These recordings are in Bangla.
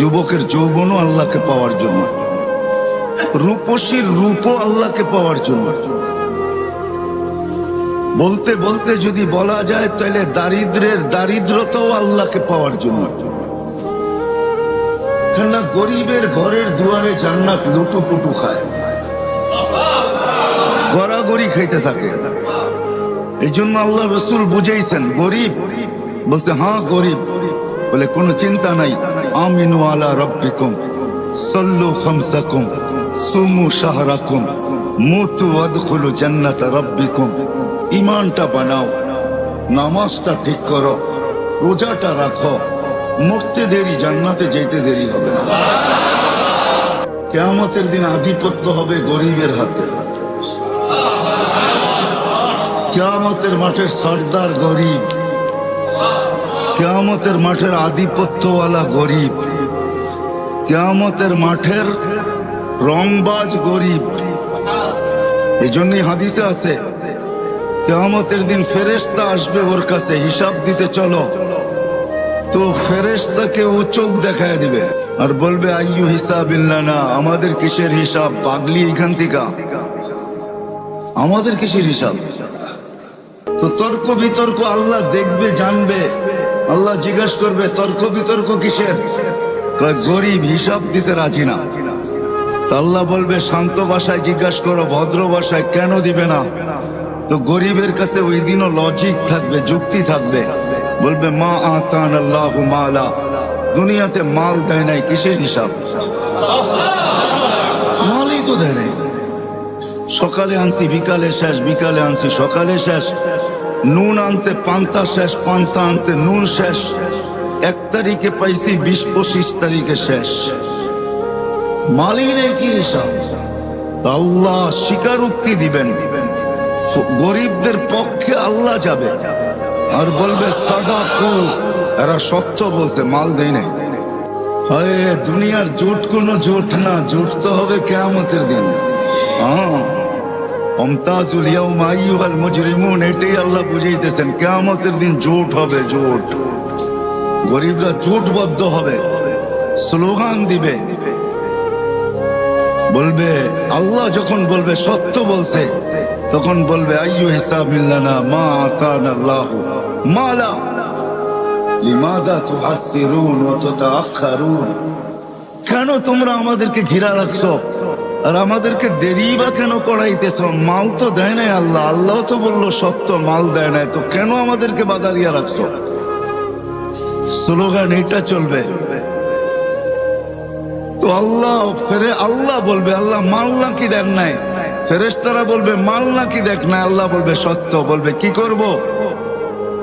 যুবকের যৌবনও আল্লাহকে পাওয়ার জন্য। রূপসীর রূপও আল্লাহকে পাওয়ার জন্য। বলতে বলতে যদি বলা যায়, তাহলে দারিদ্রের দারিদ্রতাও আল্লাহকে পাওয়ার জন্য। কেননা গরিবের ঘরের দুয়ারে জান্নাত লুটুপুটু খায়। গড়াগড়ি খাইতে থাকে। এই জন্য আল্লাহ রসুল বুঝাইছেন, গরিব। বলছে হ্যাঁ গরিব। বলে কোনো চিন্তা নাই। আমিনু আলা রব্বিকুম। সল্লু খামসাকুম। সুমু শাহরাকুম। মুতু আদখুলু জান্নাত রব্বিকুম। ইমানটা বানাও। নামাজটা ঠিক করো। রোজাটা রাখো। মরতে দেরি, জান্নাতে যেতে দেরি হবে না। কেয়ামতের দিন আধিপত্য হবে গরিবের হাতে। কেয়ামতের মাঠের সর্দার গরিব। কেয়ামতের মাঠের আধিপত্যওয়ালা গরিব। কেয়ামতের মাঠের রংবাজ গরিব। এই জন্যই হাদিসে আছে, কেয়ামতের দিন ফেরেশতা আসবে ওর কাছে, হিসাব দিতে চলো। তো ফেরেশতাকে ও চোখ দেখায় দিবে আর বলবে, আইয়ু হিসাব না আমাদের কিসের হিসাব? পাগলি এখান থেকে। আমাদের কিসের হিসাব? তো তর্ক বিতর্ক আল্লাহ দেখবে, জানবে। আল্লাহ জিজ্ঞাসা করবে, তর্ক বিতর্ক কিসের? গরিব হিসাব দিতে রাজি না। আল্লাহ বলবে, শান্ত ভাষায় জিজ্ঞাসা করো, ভদ্র ভাষায় কেন দিবে না? তো গরিবের কাছে ওই দিনও লজিক থাকবে, যুক্তি থাকবে। বলবে, মা আতান আল্লাহ মালা। দুনিয়াতে মাল দেয় নাই, কিসের হিসাব? মালই তো দেয় নাই। সকালে আনছি, বিকালে শেষ, বিকালে আনছি, সকালে শেষ। নুন আনতে পান্তা শেষ, পান্তা আনতে নুন শেষ। এক তারিখে পাইছি বিশ পঁচিশ তারিখে শেষ। নেই কি হিসাব? আল্লাহ স্বীকারোক্তি দিবেন। গরিবদের পক্ষে আল্লাহ যাবে। আর বলবে, সাদা কুল। এরা সত্য বলছে, মাল দেয় নাই। দুনিয়ার জোট কোনো জোট না, জোট তো হবে কেয়ামতের দিন। হ্যাঁ অমতাজুল ইয়াউমা আইয়ুহাল মুজরিমুন, এটাই আল্লাহ বুঝাইতেছেন, কিয়ামতের দিন জোট হবে, জোট। গরিবরা জোটবদ্ধ হবে, স্লোগান দিবে। বলবে, আল্লাহ যখন বলবে, সত্য বলছে, তখন বলবে, আইয়ু হিসাব মিল্লানা মা আতান আল্লাহ মালা। লিমাদা তুহাসসিরুন ওয়া তুতাআখারুন কেন তোমরা আমাদেরকে ঘিরা রাখছো? আর আমাদেরকে দেরি বা কেন করাইতেছ? মাল তো দেয় নাই আল্লাহ। আল্লাহ তো বলল, সত্য মাল দেয় নাই। তো কেন আমাদেরকে বাধা দিয়ে রাখছো? স্লোগান, এটা চলবে। তো আল্লাহ, ফেরে আল্লাহ বলবে, আল্লাহ মাল নাকি দেন নাই? ফেরেশতারা বলবে, মাল নাকি দেখ না আল্লাহ বলবে, সত্য। বলবে, কি করব?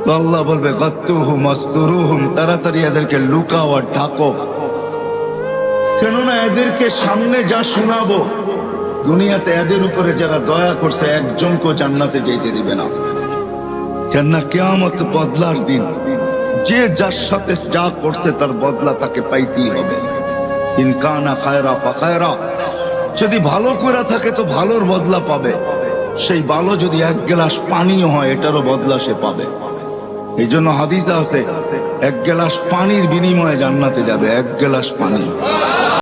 তো আল্লাহ বলবে গত্তুহুম মস্তুরুহুম, তাড়াতাড়ি এদেরকে লুকাও আর ঢাকো। কেননা এদেরকে সামনে যা শোনাবো, দুনিয়াতে এদের উপরে যারা দয়া করছে একজনকে জান্নাতে যেতে দিবে না। কেননা কেয়ামত বদলার দিন, যে যার সাথে যা করছে তার বদলা তাকে পাইতেই হবে। ইনকানা খায়রা ফাখায়রা যদি ভালো করে থাকে তো ভালোর বদলা পাবে। সেই ভালো যদি এক গ্লাস পানিও হয়, এটারও বদলা সে পাবে। এই জন্য হাদিসা আছে, এক গ্লাস পানির বিনিময়ে জান্নাতে যাবে, এক গ্লাস পানি।